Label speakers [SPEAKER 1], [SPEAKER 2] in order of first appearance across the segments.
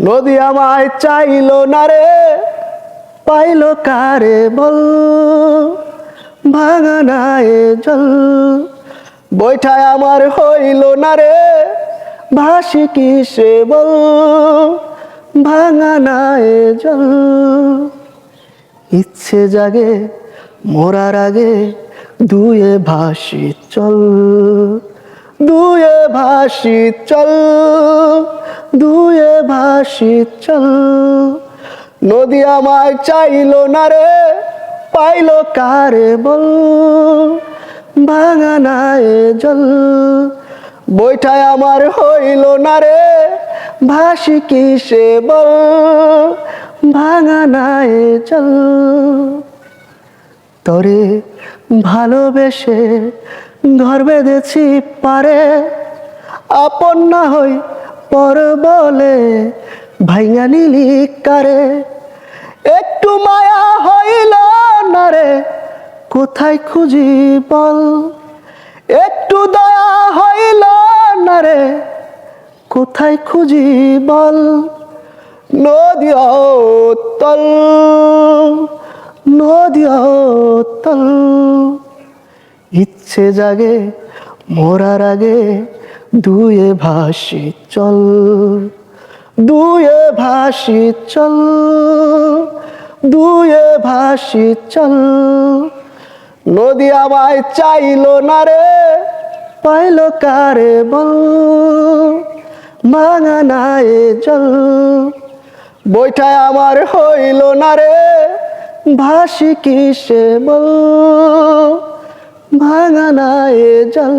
[SPEAKER 1] নদী আমায় চাইলো না রে, পাইলো কারে বল? ভাঙা নাই জল। বৈঠায় আমার হইল না রে, ভাসি কিসে বল? ভাঙা নাই জল। ইচ্ছে জাগে, মরার আগে দুয়ে ভাসি চল। দুয়ে ভাসি, চল। দুয়ে ভাসি, চল। নদী আমায় চাইলো না রে, পাইলো কারে বল। ভাঙা নাই জল। বৈঠায় আমার হইল না রে, ভাসি কিসে বল। ভাঙা নাই চল। তরে ভালোবেসে ঘর বেঁধেছি পারে, আপন না হই পর বলে, ভাইঙা নিলি কারে, একটু মায়া হইল না রে, কোথায় খুঁজি বল? একটু দয়া হইল না রে, কোথায় খুঁজি বল? নদী তল নদী তল ইচ্ছে জাগে, মরার আগে দুয়ে ভাসি, চল। দুয়ে ভাসি, চল। দুয়ে ভাসি, চল। নদী আমায় চাইলো না রে, পাইলো কারে বল। মাঙা নাই জল। বইটায় আমার হইল না রে, ভাসি কিসে বল। ভাঙা নাই জল।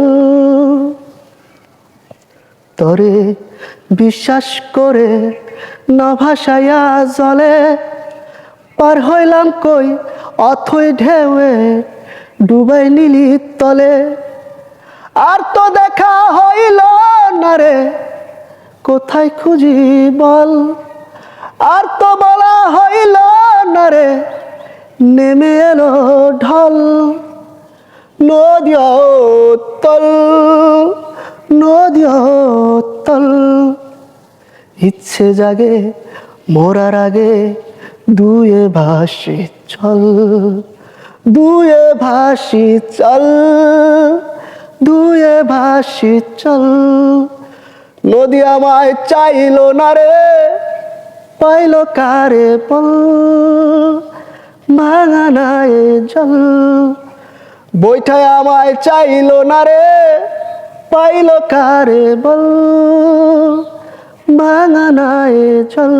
[SPEAKER 1] তরে বিশ্বাস করে না ভাসাইয়া জলে, পার হইলাম কই অথই ঢেউয়ে ডুবাই নিলি তলে। আর তো দেখা হইল না রে, কোথায় খুঁজি বল? আর তো বলা হইল না রে, নেমে এলো ঢল। নদী তল নদী তল ইচ্ছে জাগে, মোরার আগে দুয়ে ভাসি চল, দুয়ে ভাসি চল, দুয়ে ভাসি চল। নদী আমায় চাইলো না রে, পাইলো কারে বল, ভাঙা নাই জল। বৈঠায় আমায় চাইলো না রে, পাইলো কারে বল? ভাঙা নাই চল।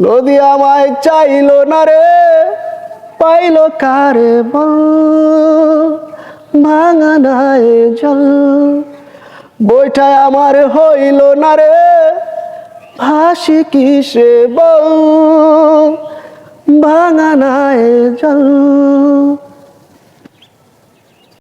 [SPEAKER 1] নদী আমায় চাইলো না রে, পাইলো কারে বল? ভাঙা নাই জল বৈঠায় আমার হইল না রে, ভাসি কিসে বল? ভাঙা নাই জল